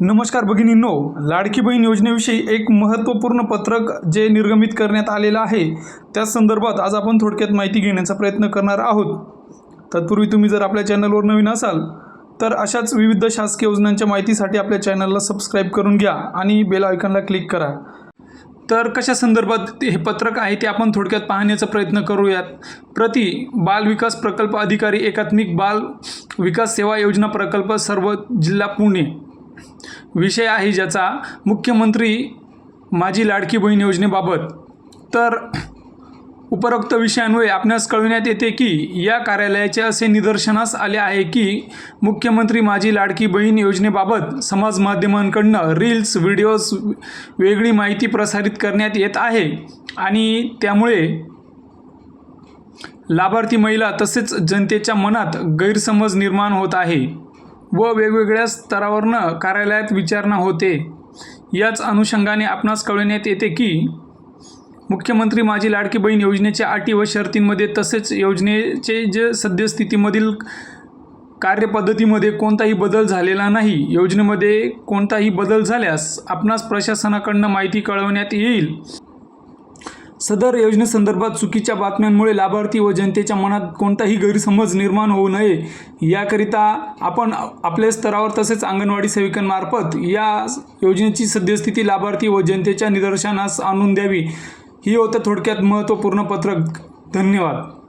नमस्कार भगिनींनो लाडकी बहीण योजनेविषयी एक महत्त्वपूर्ण पत्रक जे निर्गमित करण्यात आलेलं आहे त्या संदर्भात आज आपण थोडक्यात माहिती घेण्याचा प्रयत्न करणार आहोत. तत्पूर्वी तुम्ही जर आपल्या चॅनलवर नवीन असाल तर अशाच विविध शासकीय योजनांच्या माहितीसाठी आपल्या चॅनलला सबस्क्राईब करून घ्या आणि बेल आयकॉनला क्लिक करा. तर कशा संदर्भात ते हे पत्रक आहे ते आपण थोडक्यात पाहण्याचा प्रयत्न करूयात. प्रति बाल विकास प्रकल्प अधिकारी एकात्मिक बाल विकास सेवा योजना प्रकल्प सर्व जिल्हा पुणे. विषय आहे ज्याचा. मुख्यमंत्री माझी लाडकी बहीण योजनेबाबत. तर उपरोक्त विषयान्वये आपणास कळविण्यात येते की या कार्यालयाचे असे निदर्शनास आले आहे की मुख्यमंत्री माझी लाडकी बहीण योजनेबाबत समाज माध्यमांकडनं रील्स व्हिडिओज वेगळी माहिती प्रसारित करण्यात येत आहे. आणि त्यामुळे लाभार्थी महिला तसेच जनतेच्या मनात गैरसमज निर्माण होत आहे. व वेगवेगळ्या स्तरावरनं कार्यालयात विचारणा होते. याच अनुषंगाने आपणास कळविण्यात येते की मुख्यमंत्री माझी लाडकी बहीण योजनेच्या अटी व शर्तींमध्ये तसेच योजनेचे जे सद्यस्थितीमधील कार्यपद्धतीमध्ये कोणताही बदल झालेला नाही योजनेमध्ये कोणताही बदल झाल्यास आपणास प्रशासनाकडनं माहिती कळवण्यात येईल. सदर योजनेसंदर्भात चुकीच्या बातम्यांमुळे लाभार्थी व जनतेच्या मनात कोणताही गैरसमज निर्माण होऊ नये. याकरिता आपण आपल्या स्तरावर तसेच अंगणवाडी सेविकांमार्फत या योजनेची सद्यस्थिती लाभार्थी व जनतेच्या निदर्शनास आणून द्यावी. ही होतं थोडक्यात महत्त्वपूर्ण पत्रक. धन्यवाद.